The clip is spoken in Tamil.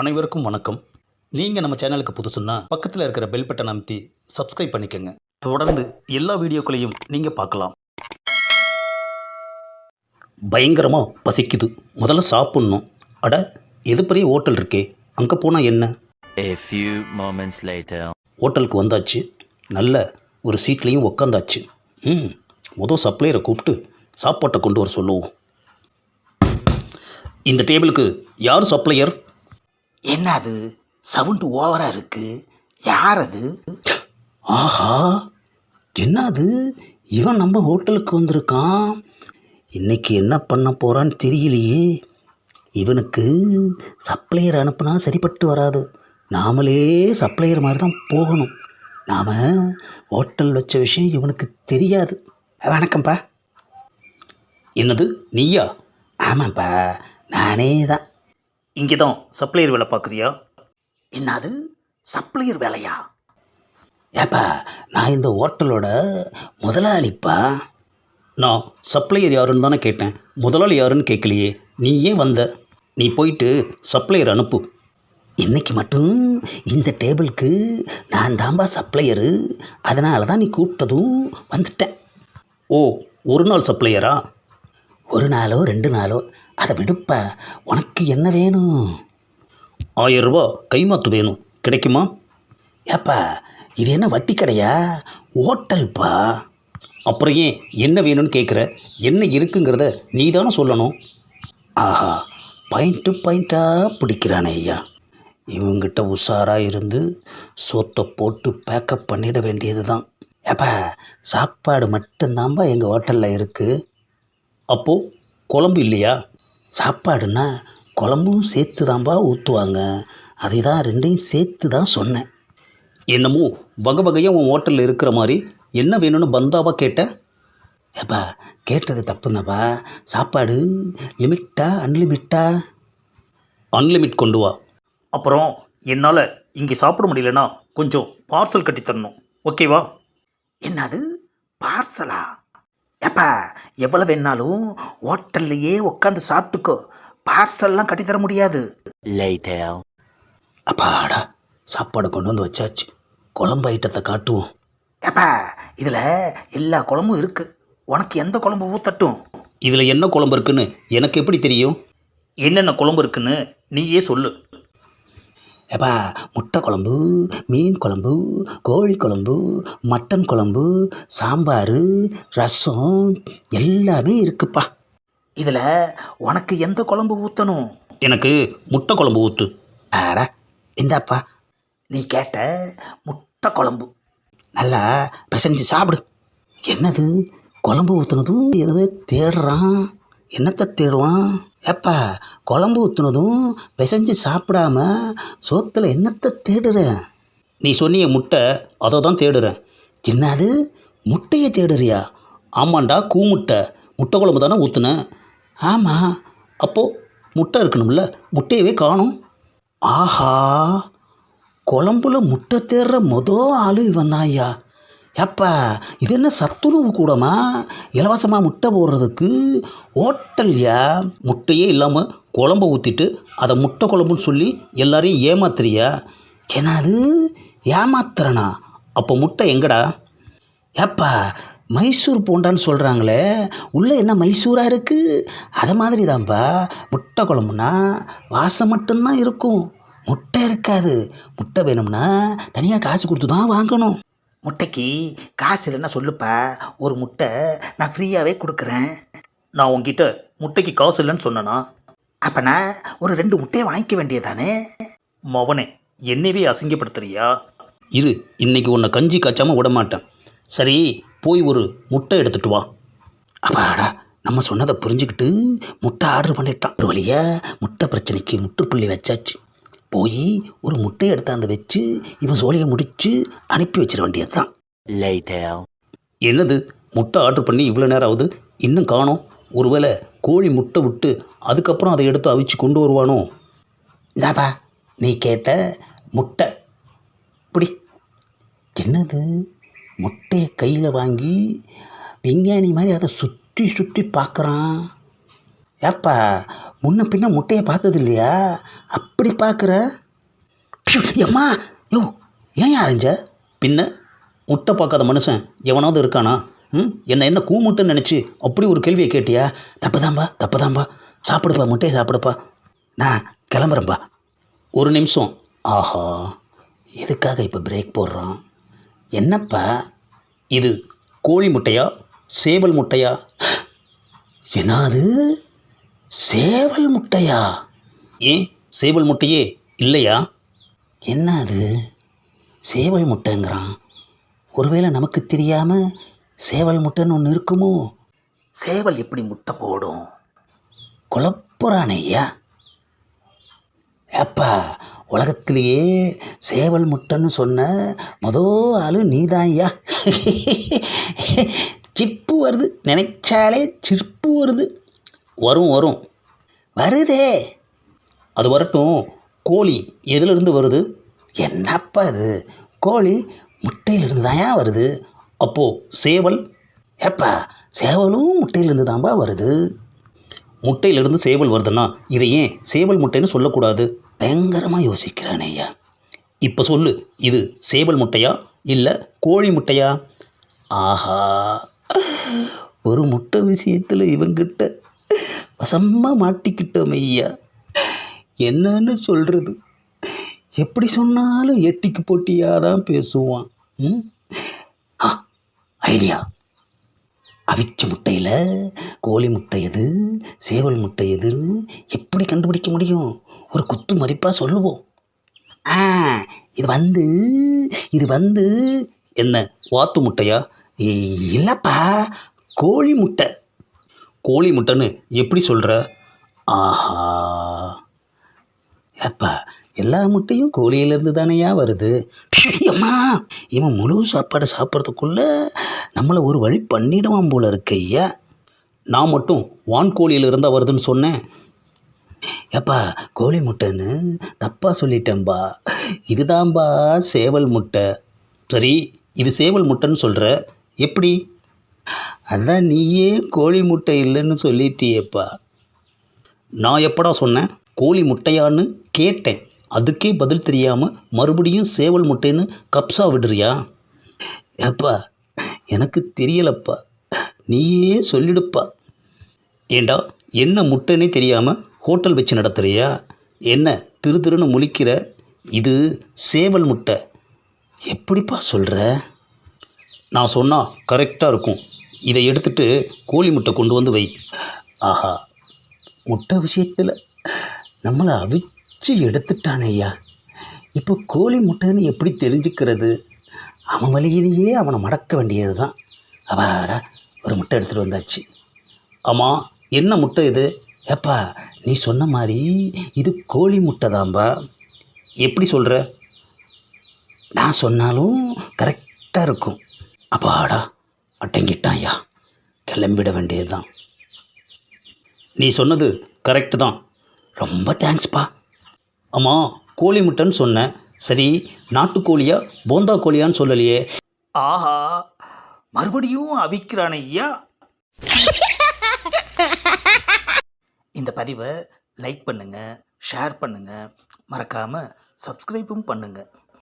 அனைவருக்கும் வணக்கம். நீங்கள் நம்ம சேனலுக்கு புதுசுன்னா பக்கத்தில் இருக்கிற பெல் பட்டன் அமைத்தி சப்ஸ்கிரைப் பண்ணிக்கோங்க. தொடர்ந்து எல்லா வீடியோக்களையும் நீங்கள் பார்க்கலாம். பயங்கரமாக பசிக்குது. முதல்ல சாப்பிட்ணும். அட எது பெரிய ஹோட்டல் இருக்கே. அங்கே போனால் என்ன. ஹோட்டலுக்கு வந்தாச்சு. நல்ல ஒரு சீட்லேயும் உக்காந்தாச்சு. ம் முதல் சப்ளையரை கூப்பிட்டு சாப்பாட்டை கொண்டு வர சொல்லுவோம். இந்த டேபிளுக்கு யார் சப்ளையர் என்ன அது சவுண்டு ஓவராக இருக்கு. யார் அது ஆஹா என்ன அது இவன் நம்ம ஹோட்டலுக்கு வந்திருக்கான். இன்னைக்கு என்ன பண்ண போகிறான்னு தெரியலையே. இவனுக்கு சப்ளையர் அனுப்புனா சரிப்பட்டு வராது. நாமளே சப்ளையர் மாதிரி தான் போகணும். நாம் ஹோட்டல் வச்ச விஷயம் இவனுக்கு தெரியாது. வணக்கம்ப்பா. என்னது நீயா? ஆமாப்பா நானே தான் இங்கே தான் சப்ளையர் வேலை பார்க்குறியா? என்னது? சப்ளையர் வேலையா? ஏப்பா நான் இந்த ஹோட்டலோட முதலாளிப்பா? நான் சப்ளையர் யாருன்னு தானே கேட்டேன். முதலாளி யாருன்னு கேட்கலையே. நீ ஏன் வந்த. நீ போயிட்டு சப்ளையர் அனுப்பு. இன்னைக்கு மட்டும் இந்த டேபிளுக்கு நான் தான்பா சப்ளையரு. அதனால தான் நீ கூப்பிட்டதும் வந்துட்டேன். ஓ ஒரு நாள் சப்ளையரா? ஒரு நாளோ ரெண்டு நாளோ அதை விடுப்பா. உனக்கு என்ன வேணும்? ஆயிரம் ரூபா கைமாத்து வேணும். கிடைக்குமா? ஏப்பா இது என்ன வட்டி கடையா? ஹோட்டல்ப்பா அப்புறம் ஏன் என்ன வேணும்னு கேட்குற என்ன இருக்குங்கிறத நீ தானே சொல்லணும். ஆஹா பாயிண்ட்டு பாயிண்ட்டாக பிடிக்கிறானே ஐயா. இவங்கிட்ட உஷாராக இருந்து சோத்தை போட்டு பேக்கப் பண்ணிட வேண்டியது தான் ஏப்பா சாப்பாடு மட்டும்தான்பா எங்கள் ஹோட்டலில் இருக்குது அப்போது குழம்பு இல்லையா? சாப்பாடுன்னா குழம்பும் சேர்த்து தான்பா ஊற்றுவாங்க அதை தான் ரெண்டையும் சேர்த்து தான் சொன்னேன். என்னமோ வகை வகையாக உன் ஹோட்டலில் இருக்கிற மாதிரி என்ன வேணும்னு பந்தாவா கேட்ட? ஏப்பா கேட்டது தப்புங்கப்பா சாப்பாடு லிமிட்டா அன்லிமிட்டா? அன்லிமிட் கொண்டு வா. அப்புறம் என்னால் இங்கே சாப்பிட முடியலன்னா கொஞ்சம் பார்சல் கட்டி தரணும் ஓகேவா? என்னது? பார்சலா? ஏப்பா எவ்வளோ வேணாலும் ஹோட்டல்லையே உட்காந்து சாப்பிட்டுக்கோ. பார்சல்லாம் கட்டித்தர முடியாது. Later. அப்பாடா சாப்பாடு கொண்டு வந்து வச்சாச்சு. குழம்பு ஐட்டத்தை காட்டுவோம். ஏப்பா இதில் எல்லா குழம்பும் இருக்கு. உனக்கு எந்த குழம்பு ஊத்தட்டும்? இதில் என்ன குழம்பு இருக்குன்னு எனக்கு எப்படி தெரியும்? என்னென்ன குழம்பு இருக்குன்னு நீயே சொல்லு. ஏப்பா முட்டை குழம்பு மீன் குழம்பு கோழி குழம்பு மட்டன் குழம்பு சாம்பார் ரசம் எல்லாமே இருக்குப்பா. இதில் உனக்கு எந்த குழம்பு ஊற்றணும் எனக்கு முட்டை குழம்பு ஊற்று ஆடா இந்தாப்பா நீ கேட்ட முட்டை குழம்பு. நல்லா பிசைஞ்சு சாப்பிடு. என்னது குழம்பு ஊற்றுனதும் எதுவே தேடுறான்? என்னத்தை தேடுவான்? ஏப்பா குழம்பு ஊற்றுனதும் பிசைஞ்சு சாப்பிடாம சோத்தில் என்னத்தை தேடுறேன் நீ சொன்னிய முட்டை அதை தான் தேடுறேன். என்னது? முட்டையை தேடுறியா? ஆமாண்டா கூ முட்டை முட்டை குழம்பு தானே ஊற்றுனேன் ஆமாம் அப்போது முட்டை இருக்கணும்ல முட்டையவே காணும். ஆஹா குழம்புல முட்டை தேடுற மொதல் ஆளு இவன் தான் ஐயா ஏப்பா இது என்ன சத்துணவு கூடமா? இலவசமாக முட்டை போடுறதுக்கு ஹோட்டல்யா? முட்டையே இல்லாமல் குழம்ப ஊற்றிட்டு அதை முட்டை குழம்புன்னு சொல்லி எல்லாரையும் ஏமாத்துறியா? என்னது ஏமாத்துறனா? அப்போ முட்டை எங்கடா? ஏப்பா மைசூர் போண்டான்னு சொல்கிறாங்களே உள்ளே என்ன மைசூராக இருக்குது அதை மாதிரி தான்ப்பா முட்டை குழம்புனா வாசம் மட்டும்தான் இருக்கும். முட்டை இருக்காது. முட்டை வேணும்னா தனியாக காசு கொடுத்து தான் வாங்கணும். முட்டைக்கு காசு இல்லைன்னா சொல்லுப்பா. ஒரு முட்டை நான் ஃப்ரீயாகவே கொடுக்குறேன். நான் உங்ககிட்ட முட்டைக்கு காசு இல்லைன்னு சொன்னேனா? அப்போனா ஒரு ரெண்டு முட்டையை வாங்கிக்க வேண்டியதானே மவனே என்னையவே அசிங்கப்படுத்துறியா? இரு இன்னைக்கு உன்னை கஞ்சி காய்ச்சாமல் விட மாட்டேன் சரி போய் ஒரு முட்டை எடுத்துட்டு வா. அப்பாடா நம்ம சொன்னதை புரிஞ்சுக்கிட்டு முட்டை ஆர்டர் பண்ணிட்டான். ஒரு வழியாக முட்டை பிரச்சனைக்கு முற்றுப்புள்ளி வச்சாச்சு. போய் ஒரு முட்டையை எடுத்தாந்து வச்சு இவன் சோழியை முடிச்சு அனுப்பி வச்சிட வேண்டியது தான். என்னது? முட்டை ஆர்டர் பண்ணி இவ்வளோ நேரம் ஆகுது? இன்னும் காணோம். ஒருவேளை கோழி முட்டை விட்டு அதுக்கப்புறம் அதை எடுத்து அவிச்சு கொண்டு வருவானோ? இந்தாப்பா நீ கேட்ட முட்டை. இப்படி என்னது? முட்டையை கையில் வாங்கி விஞ்ஞானி மாதிரி அதை சுற்றி சுற்றி பார்க்குறான். ஏப்பா முன்ன பின்ன முட்டையை பார்த்தது இல்லையா அப்படி பார்க்குற? எம்மா? யோ ஏன் அரைஞ்ச? பின்ன முட்டை பார்க்காத மனுஷன் எவனாவது இருக்கானா? ம் என்ன என்ன கூமுட்டுன்னு நினச்சி அப்படி ஒரு கேள்வியை கேட்டியா? தப்புதாம்பா தப்புதாம்பா சாப்பிடுப்பா முட்டையை சாப்பிடுப்பா. நான் கிளம்புறேன்பா. ஒரு நிமிஷம். ஆஹா எதுக்காக இப்போ பிரேக் போடுறான்? என்னப்பா இது? கோழி முட்டையா? சேவல் முட்டையா? என்னது சேவல் முட்டையா? ஏன்? சேவல் முட்டையே இல்லையா? என்ன அது சேவல் முட்டைங்கிறான். ஒருவேளை நமக்கு தெரியாமல் சேவல் முட்டைன்னு ஒன்று இருக்குமோ? சேவல் எப்படி முட்டை போடும்? குழப்புறானே ஐயா ஏப்பா உலகத்திலேயே சேவல் முட்டைன்னு சொன்ன மொதல் ஆளு நீதான் ஐயா. சிப்பு வருது. நினைச்சாலே சிற்பு வருது. வரும் வரும். வருதே. அது வரட்டும். கோழி எதிலிருந்து வருது? என்னப்பா இது? கோழி முட்டையிலிருந்து தான்யா வருது? அப்போது சேவல்? ஏப்பா சேவலும் முட்டையிலிருந்து தான்பா வருது? முட்டையிலிருந்து சேவல் வருதுன்னா இதை ஏன் சேவல் முட்டைன்னு சொல்லக்கூடாது? பயங்கரமாக யோசிக்கிறானே ஐயா. இப்போ சொல்லு இது சேவல் முட்டையா இல்லை கோழி முட்டையா? ஆஹா ஒரு முட்டை விஷயத்தில் இவங்கிட்ட வசமாக மாட்டிக்கிட்டோம் ஐயா. என்னன்னு சொல்கிறது எப்படி சொன்னாலும் எட்டிக்கு போட்டியாக தான் பேசுவான். ம்? ஆ ஐடியா. அவிச்ச முட்டையில் கோழி முட்டை எது சேவல் முட்டை எதுன்னு எப்படி கண்டுபிடிக்க முடியும்? ஒரு குத்து மதிப்பாக சொல்லுவோம். ஆ இது வந்து இது வந்து என்ன வாத்து முட்டையா? இல்லைப்பா கோழி முட்டை. கோழி முட்டைன்னு எப்படி சொல்கிற ஆஹா. ஏப்பா எல்லா முட்டையும் கோழியிலேருந்து தானேயா வருது? அம்மா இவன் முழு சாப்பாடு சாப்பிட்றதுக்குள்ள நம்மளை ஒரு வழி பண்ணிடுவான் போல இருக்கு ஐயா. நான் மட்டும் வான்கோழியில் இருந்தால் வருதுன்னு சொன்னேன். ஏப்பா கோழி முட்டைன்னு தப்பாக சொல்லிட்டேன்பா. இதுதான்பா சேவல் முட்டை. சரி இது சேவல் முட்டைன்னு சொல்கிற எப்படி? அதான் நீயே கோழி முட்டை இல்லைன்னு சொல்லிட்டியேப்பா. நான் எப்படா சொன்னேன்? கோழி முட்டையான்னு கேட்டேன். அதுக்கே பதில் தெரியாமல் மறுபடியும் சேவல் முட்டைன்னு கப்ஸா விடுறியா? ஏப்பா எனக்கு தெரியலப்பா. நீயே சொல்லிடுப்பா. ஏண்டா என்ன முட்டைன்னே தெரியாமல் ஹோட்டல் வச்சு நடத்துறியா? என்ன திரு திருன்னு முழிக்கிற? இது சேவல் முட்டை. எப்படிப்பா சொல்கிற நான் சொன்னால் கரெக்டாக இருக்கும். இதை எடுத்துட்டு கோழி முட்டை கொண்டு வந்து வை. ஆஹா முட்டை விஷயத்தில் நம்மளை அவிச்சு எடுத்துட்டானே ஐயா இப்போ கோழி முட்டைன்னு எப்படி தெரிஞ்சுக்கிறது? அவன் வழியிலேயே அவனை மடக்க வேண்டியது தான் அப்பாடா ஒரு முட்டை எடுத்துகிட்டு வந்தாச்சு. ஆமாம் என்ன முட்டை இது? ஏப்பா நீ சொன்ன மாதிரி இது கோழி முட்டை தான்பா எப்படி சொல்கிற நான் சொன்னாலும் கரெக்டாக இருக்கும். அப்பாடா அட்டங்கிட்டான் ஐயா கிளம்பிட வேண்டியது தான் நீ சொன்னது கரெக்டு தான் ரொம்ப தேங்க்ஸ்ப்பா ஆமாம் கோழி முட்டைன்னு சொன்னேன். சரி நாட்டுக்கோழியா போந்தா கோழியான்னு சொல்லலையே. ஆஹா மறுபடியும் அவிக்கிறான் ஐயா. இந்த பதிவை லைக் பண்ணுங்கள் ஷேர் பண்ணுங்கள் மறக்காமல் சப்ஸ்கிரைப்பும் பண்ணுங்கள்